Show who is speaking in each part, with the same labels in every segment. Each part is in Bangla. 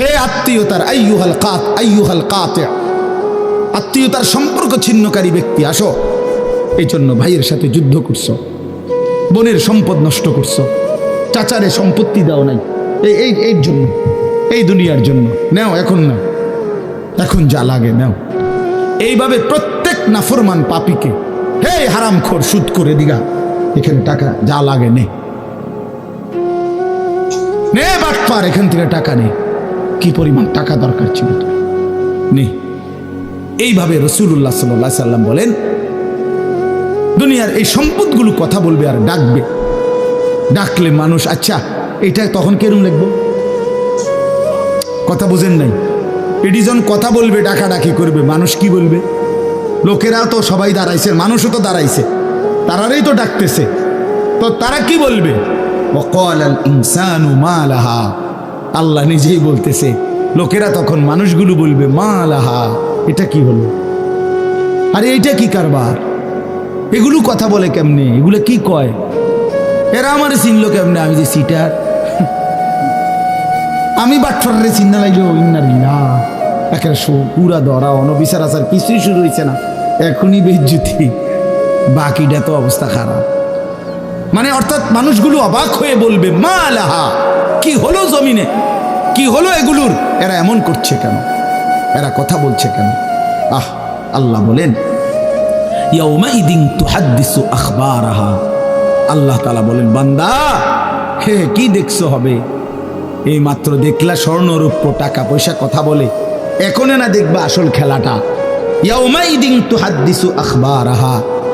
Speaker 1: হে আত্মীয়তার, আইয়ুহাল কাত, আইয়ুহাল কাতে। আত্মীয়তার সম্পর্ক ছিন্নকারী ব্যক্তি, আসো। এই জন্য ভাইয়ের সাথে যুদ্ধ করছ। বোনের সম্পদ নষ্ট করছ। চাচারে সম্পত্তি দাও নাই। এই এই এই জন্য, এই দুনিয়ার জন্য। নেও, এখন না এখন যা লাগে নেও। এইভাবে প্রত্যেক নাফরমান পাপিকে, হে হারাম খোর সুদ করে দিগা। এখানে টাকা যা লাগে নে বাটপার, এখান থেকে টাকা নে। কি পরিমাণ টাকা দরকার ছিল? নেই এইভাবে রসুল্লাহ সাল্লাহ সাল্লাম বলেন, দুনিয়ার এই সম্পদগুলো কথা বলবে আর ডাকবে। ডাকলে মানুষ আচ্ছা এটা তখন কেরম লিখব? কথা বোঝেন নাই। এটি যখন কথা বলবে ডাকা ডাকি করবে, মানুষ কি বলবে? লোকেরা তো সবাই দাঁড়াইছে, মানুষও তো দাঁড়াইছে, তারারই তো ডাকতেছে। তো তারা কি বলবে? ইনসানু মালাহা আল্লাহ নিজেই বলতেছে, লোকেরা তখন মানুষগুলো বলবে, মা লাহা, এটা কি হলো? আরে এইটা কি কারবার? এগুলো কথা বলে কেমনে? এগুলো কি কয়? এরা আমার চিনলো কেমনে? আমি যে সিটার। আমি বাটফারে চিন্তা লাগল ইন্নারিল্লা একের শো পুরা ধরা, অনবিচার আসার কিছুই শুরু হয়েছে না। এখনই বেজ্জুতি। বাকিটা তো অবস্থা খারাপ। মানে অর্থাৎ মানুষগুলো অবাক হয়ে বলবে, মা লাহা কি হলো জমিনে? কি হলো এগুলোর? এরা এমন করছে কেন? এরা কথা বলছে কেন? আহ আল্লাহ বলেন আল্লাহ তাআলা বলেন বান্দা হে কি দেখছ হবে? এই মাত্র দেখলা স্বর্ণরূপ্য টাকা পয়সা কথা বলে। এখনে না দেখবা আসল খেলাটা। ইয়াউমাইদিন তুহাদ্দিসু আখবারাহা।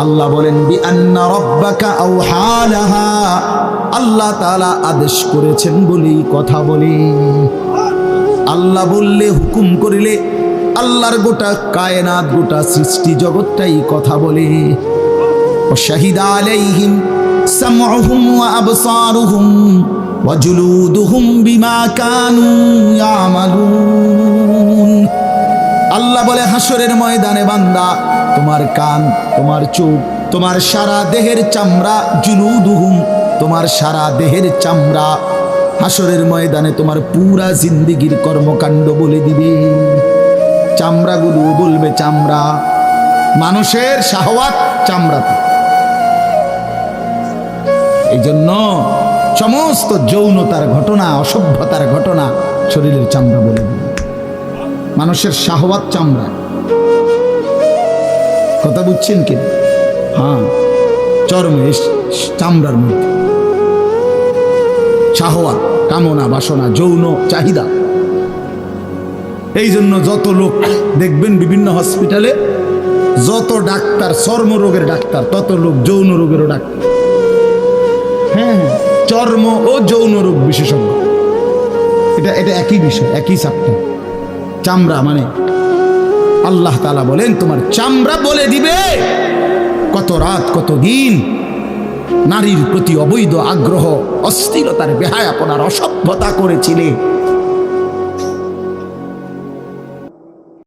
Speaker 1: আল্লাহ বলেন বি আন্না আওহালাহা। আল্লাহ তাআলা আদেশ করেছেন বলি কথা বলি। আল্লাহ বললে, হুকুম করিলে আল্লাহর গোটা কায়নাত, গোটা সৃষ্টি জগৎটাই কথা বলে। শাহিদা আলাইহিম সামউহুম ওয়া আবসারুহুম ওয়া জুলুদুহুম বিমা কানু ইয়ামালুন। আল্লাহ বলে, হাসরের ময়দানে বান্দা, তোমার কান, তোমার চোখ, তোমার সারা দেহের চামড়া, জুলুদুহুম, তোমার সারা দেহের চামড়া, হাসরের ময়দানে তোমার পুরা জিন্দিগির কর্মকাণ্ড বলে দিবে। চামড়াগুলো বলবে, চামড়া, মানুষের শাহওয়াত চামড়াতে। এই জন্য সমস্ত যৌনতার ঘটনা, অসভ্যতার ঘটনা শরীরের চামড়া বলে দিবে। মানুষের শাহওয়াত চামড়া। কথা বুঝছেন কি? হ্যাঁ চর্মে চামড়ার মধ্যে। শাহওয়াত, কামনা, বাসনা, যৌন চাহিদা। এই জন্য যত লোক দেখবেন বিভিন্ন হসপিটালে, যত ডাক্তার চর্ম রোগের ডাক্তার, তত লোক যৌন রোগেরও ডাক্তার। হ্যাঁ হ্যাঁ চর্ম ও যৌন রোগ বিশেষজ্ঞ। এটা এটা একই বিষয়, একই চাপটা চামড়া মানে আল্লাহ তালা বলেন, তোমার চামড়া বলে দিবে। কত রাত, কত দিন নারীর প্রতি অবৈধ আগ্রহ, অস্থিরতার বেহায়াপনার অসভ্যতা করেছিলে।